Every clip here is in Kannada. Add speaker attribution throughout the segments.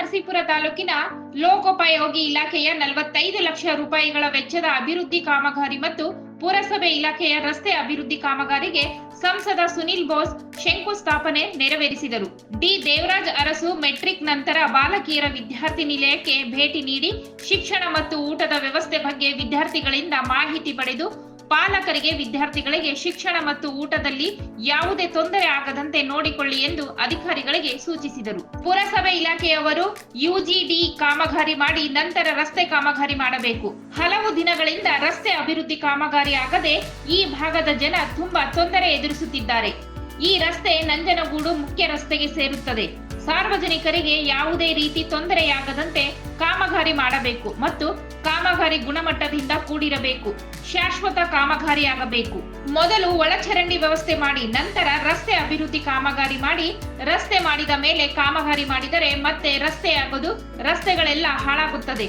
Speaker 1: ನರಸೀಪುರ ತಾಲೂಕಿನ ಲೋಕೋಪಯೋಗಿ ಇಲಾಖೆಯ ನಲವತ್ತೈದು ಲಕ್ಷ ರೂಪಾಯಿಗಳ ವೆಚ್ಚದ ಅಭಿವೃದ್ಧಿ ಕಾಮಗಾರಿ ಮತ್ತು ಪುರಸಭೆ ಇಲಾಖೆಯ ರಸ್ತೆ ಅಭಿವೃದ್ಧಿ ಕಾಮಗಾರಿಗೆ ಸಂಸದ ಸುನಿಲ್ ಬೋಸ್ ಶಂಕುಸ್ಥಾಪನೆ ನೆರವೇರಿಸಿದರು. ಡಿ ದೇವರಾಜ್ ಅರಸು ಮೆಟ್ರಿಕ್ ನಂತರ ಬಾಲಕಿಯರ ವಿದ್ಯಾರ್ಥಿ ನಿಲಯಕ್ಕೆ ಭೇಟಿ ನೀಡಿ ಶಿಕ್ಷಣ ಮತ್ತು ಊಟದ ವ್ಯವಸ್ಥೆ ಬಗ್ಗೆ ವಿದ್ಯಾರ್ಥಿಗಳಿಂದ ಮಾಹಿತಿ ಪಡೆದು ಪಾಲಕರಿಗೆ ವಿದ್ಯಾರ್ಥಿಗಳಿಗೆ ಶಿಕ್ಷಣ ಮತ್ತು ಊಟದಲ್ಲಿ ಯಾವುದೇ ತೊಂದರೆ ಆಗದಂತೆ ನೋಡಿಕೊಳ್ಳಿ ಎಂದು ಅಧಿಕಾರಿಗಳಿಗೆ ಸೂಚಿಸಿದರು. ಪುರಸಭೆ ಇಲಾಖೆಯವರು ಯುಜಿಡಿ ಕಾಮಗಾರಿ ಮಾಡಿ ನಂತರ ರಸ್ತೆ ಕಾಮಗಾರಿ ಮಾಡಬೇಕು. ಹಲವು ದಿನಗಳಿಂದ ರಸ್ತೆ ಅಭಿವೃದ್ಧಿ ಕಾಮಗಾರಿ ಆಗದೆ ಈ ಭಾಗದ ಜನ ತುಂಬಾ ತೊಂದರೆ ಎದುರಿಸುತ್ತಿದ್ದಾರೆ. ಈ ರಸ್ತೆ ನಂಜನಗೂಡು ಮುಖ್ಯ ರಸ್ತೆಗೆ ಸೇರುತ್ತದೆ. ಸಾರ್ವಜನಿಕರಿಗೆ ಯಾವುದೇ ರೀತಿ ತೊಂದರೆಯಾಗದಂತೆ ಕಾಮಗಾರಿ ಮಾಡಬೇಕು ಮತ್ತು ಕಾಮಗಾರಿ ಗುಣಮಟ್ಟದಿಂದ ಕೂಡಿರಬೇಕು. ಶಾಶ್ವತ ಕಾಮಗಾರಿಯಾಗಬೇಕು. ಮೊದಲು ಒಳಚರಂಡಿ ವ್ಯವಸ್ಥೆ ಮಾಡಿ, ನಂತರ ರಸ್ತೆ ಅಭಿವೃದ್ಧಿ ಕಾಮಗಾರಿ ಮಾಡಿ, ರಸ್ತೆ ಮಾಡಿದ ಮೇಲೆ ಕಾಮಗಾರಿ ಮಾಡಿದರೆ ಮತ್ತೆ ರಸ್ತೆ ಆಗೋದು, ರಸ್ತೆಗಳೆಲ್ಲ ಹಾಳಾಗುತ್ತದೆ.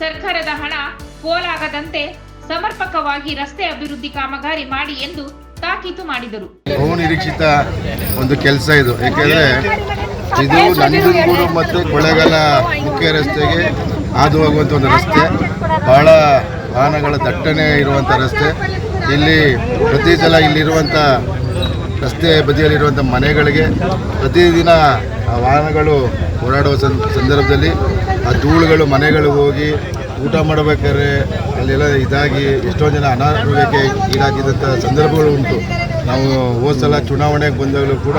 Speaker 1: ಸರ್ಕಾರದ ಹಣ ಪೋಲಾಗದಂತೆ ಸಮರ್ಪಕವಾಗಿ ರಸ್ತೆ ಅಭಿವೃದ್ಧಿ ಕಾಮಗಾರಿ ಮಾಡಿ ಎಂದು ತಾಕೀತು ಮಾಡಿದರು.
Speaker 2: ಬಹು ನಿರೀಕ್ಷಿತ ಒಂದು ಕೆಲಸ ಇದು. ಏಕೆಂದರೆ ಇದು ನಂಜನಗೂಡು ಮತ್ತು ಕೊಳ್ಳೇಗಾಲ ಮುಖ್ಯ ರಸ್ತೆಗೆ ಹಾದು ಹೋಗುವಂಥ ಒಂದು ರಸ್ತೆ. ಭಾಳ ವಾಹನಗಳ ದಟ್ಟಣೆ ಇರುವಂಥ ರಸ್ತೆ. ಇಲ್ಲಿ ಪ್ರತಿ ಸಲ ಇಲ್ಲಿರುವಂಥ ರಸ್ತೆ ಬದಿಯಲ್ಲಿರುವಂಥ ಮನೆಗಳಿಗೆ ಪ್ರತಿದಿನ ವಾಹನಗಳು ಓಡಾಡುವ ಸಂದರ್ಭದಲ್ಲಿ ಆ ಧೂಳುಗಳು ಮನೆಗಳಿಗೆ ಹೋಗಿ ಊಟ ಮಾಡಬೇಕಾದ್ರೆ ಅಲ್ಲೆಲ್ಲ ಇದಾಗಿ ಎಷ್ಟೊಂದು ಜನ ಅನಾರೋಗ್ಯಕ್ಕೆ ಈಡಾಗಿದ್ದಂಥ ಸಂದರ್ಭಗಳು ಉಂಟು. ನಾವು ಹೋದ ಸಲ ಚುನಾವಣೆಗೆ ಬಂದಾಗಲೂ ಕೂಡ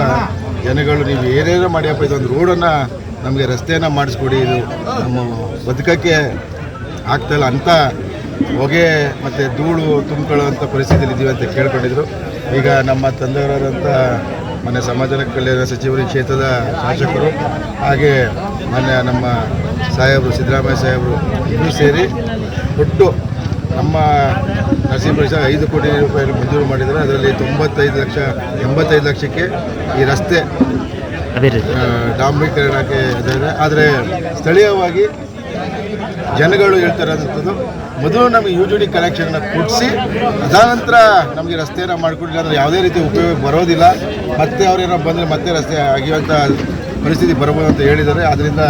Speaker 2: ಜನಗಳು ನೀವು ಏನೇನೋ ಮಾಡ್ಯಪ್ಪ ಇದೊಂದು ರೋಡನ್ನು ನಮಗೆ ರಸ್ತೆಯನ್ನು ಮಾಡಿಸ್ಕೊಡಿ, ಇದು ನಮ್ಮ ಬದುಕಕ್ಕೆ ಆಗ್ತಾಯಿಲ್ಲ ಅಂತ ಹೊಗೆ ಮತ್ತು ಧೂಳು ತುಂಬಿಕೊಳ್ಳುವಂಥ ಪರಿಸ್ಥಿತಿಯಲ್ಲಿ ಇದ್ದೀವಿ ಅಂತ ಕೇಳ್ಕೊಂಡಿದ್ರು. ಈಗ ನಮ್ಮ ತಂದೆಯವರಾದಂಥ ಮೊನ್ನೆ ಸಮಾಜ ಕಲ್ಯಾಣ ಸಚಿವರು ಕ್ಷೇತ್ರದ ಶಾಸಕರು ಹಾಗೆ ಮೊನ್ನೆ ನಮ್ಮ ಸಾಹೇಬರು ಸಿದ್ದರಾಮಯ್ಯ ಸಾಹೇಬರು ಇಬ್ಬರು ಸೇರಿ ಒಟ್ಟು ನಮ್ಮ ನರಸೀಪುರ ಐದು ಕೋಟಿ ರೂಪಾಯಿ ಮಂಜೂರು ಮಾಡಿದ್ದಾರೆ ಅದರಲ್ಲಿ ತೊಂಬತ್ತೈದು ಲಕ್ಷ ಎಂಬತ್ತೈದು ಲಕ್ಷಕ್ಕೆ ಈ ರಸ್ತೆ ಡಾಂಬರೀಕರಣಕ್ಕೆ ಇದೆ ಆದರೆ ಸ್ಥಳೀಯವಾಗಿ ಜನಗಳು ಹೇಳ್ತಾರಂಥದ್ದು ಮೊದಲು ನಮಗೆ ಯು ಜಿ ಡಿ ಕನೆಕ್ಷನ್ನ ಕೊಡಿಸಿ ಅದಾನಂತರ ನಮಗೆ ರಸ್ತೆಯನ್ನು ಮಾಡಿಕೊಡಿಲ್ಲ ಅಂದರೆ ಯಾವುದೇ ರೀತಿ ಉಪಯೋಗ ಬರೋದಿಲ್ಲ. ಮತ್ತೆ ಅವರೇನೋ ಬಂದರೆ ಮತ್ತೆ ರಸ್ತೆ ಆಗಿರುವಂಥ ಪರಿಸ್ಥಿತಿ ಬರ್ಬೋದು ಅಂತ ಹೇಳಿದ್ದಾರೆ. ಆದ್ದರಿಂದ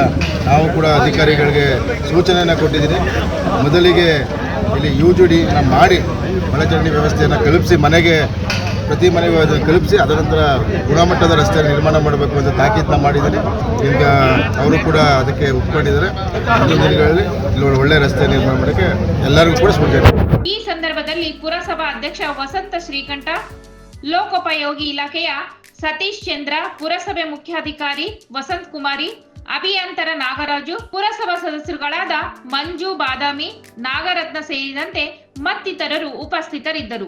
Speaker 2: ನಾವು ಕೂಡ ಅಧಿಕಾರಿಗಳಿಗೆ ಸೂಚನೆಯನ್ನು ಕೊಟ್ಟಿದ್ದೀನಿ. ಮೊದಲಿಗೆ ಇಲ್ಲಿ ಯು ಜಿ ಡಿಯನ್ನು ಮಾಡಿ ಒಳಚರಂಡಿ ವ್ಯವಸ್ಥೆಯನ್ನು ಕಲ್ಪಿಸಿ ಮನೆಗೆ, ಪ್ರತಿ ಮನೆ ಅದನ್ನು ಕಲ್ಪಿಸಿ ಅದರ ನಂತರ ಗುಣಮಟ್ಟದ ರಸ್ತೆ ನಿರ್ಮಾಣ ಮಾಡಬೇಕು ಅಂತ ತಾಕೀತನ್ನ ಮಾಡಿದ್ದೀನಿ. ಈಗ ಅವರು ಕೂಡ ಅದಕ್ಕೆ ಒಪ್ಕೊಂಡಿದ್ದಾರೆ. ದಿನಗಳಲ್ಲಿ ಇಲ್ಲಿ ಒಳ್ಳೆ ರಸ್ತೆ ನಿರ್ಮಾಣ ಮಾಡೋಕ್ಕೆ ಎಲ್ಲರಿಗೂ ಕೂಡ ಸ್ಪೂರ್ತಿ
Speaker 1: ಈ ಸಂದರ್ಭದಲ್ಲಿ ಪುರಸಭಾ ಅಧ್ಯಕ್ಷ ವಸಂತ ಶ್ರೀಕಂಠ, ಲೋಕೋಪಯೋಗಿ ಇಲಾಖೆಯ ಸತೀಶ್ ಚಂದ್ರ, ಪುರಸಭೆ ಮುಖ್ಯಾಧಿಕಾರಿ ವಸಂತ್ ಕುಮಾರಿ ಅಭಿಯಂತರ ನಾಗರಾಜು ಪುರಸಭಾ ಸದಸ್ಯರುಗಳಾದ ಮಂಜು ಬಾದಾಮಿ ನಾಗರತ್ನ ಸೇರಿದಂತೆ ಮತ್ತಿತರರು ಉಪಸ್ಥಿತರಿದ್ದರು.